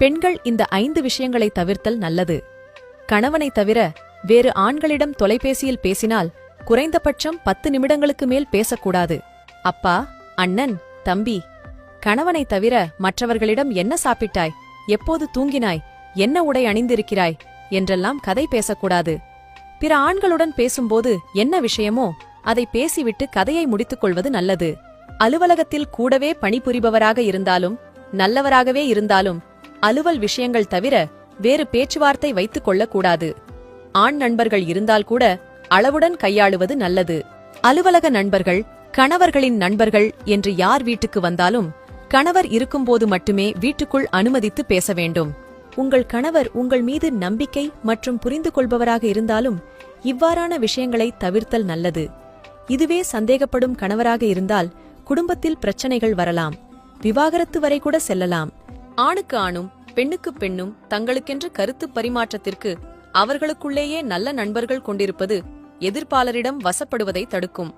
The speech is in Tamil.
பெண்கள் இந்த ஐந்து விஷயங்களை தவிர்த்தல் நல்லது. கணவனை தவிர வேறு ஆண்களிடம் தொலைபேசியில் பேசினால் குறைந்தபட்சம் பத்து நிமிடங்களுக்கு மேல் பேசக்கூடாது. அப்பா அண்ணன் தம்பி கணவனை தவிர மற்றவர்களிடம் என்ன சாப்பிட்டாய்? எப்போது தூங்கினாய்? என்ன உடை அணிந்திருக்கிறாய்? என்றெல்லாம் கதை பேசக்கூடாது. பிற ஆண்களுடன் பேசும்போது என்ன விஷயமோ அதை பேசிவிட்டு கதையை முடித்துக் கொள்வது நல்லது. அலுவலகத்தில் கூடவே பணிபுரிபவராக இருந்தாலும் நல்லவராகவே இருந்தாலும் அலுவல் விஷயங்கள் தவிர வேறு பேச்சுவார்த்தை வைத்துக் கொள்ளக்கூடாது. ஆண் நண்பர்கள் இருந்தால் கூட அளவுடன் கையாளுவது நல்லது. அலுவலக நண்பர்கள் கணவர்களின் நண்பர்கள் என்று யார் வீட்டுக்கு வந்தாலும் கணவர் இருக்கும்போது மட்டுமே வீட்டுக்குள் அனுமதித்து பேச வேண்டும். உங்கள் கணவர் உங்கள் மீது நம்பிக்கை மற்றும் புரிந்து கொள்பவராக இருந்தாலும் இவ்வாறான விஷயங்களை தவிர்த்தல் நல்லது. இதுவே சந்தேகப்படும் கணவராக இருந்தால் குடும்பத்தில் பிரச்சனைகள் வரலாம். விவாகரத்து வரை கூட செல்லலாம். ஆணுக்கு ஆணும் பெண்ணுக்கு பெண்ணும் தங்களுக்கென்ற கருத்து பரிமாற்றத்திற்கு அவர்களுக்குள்ளேயே நல்ல நண்பர்கள் கொண்டிருப்பது எதிர்ப்பாளரிடம் வசப்படுவதை தடுக்கும்.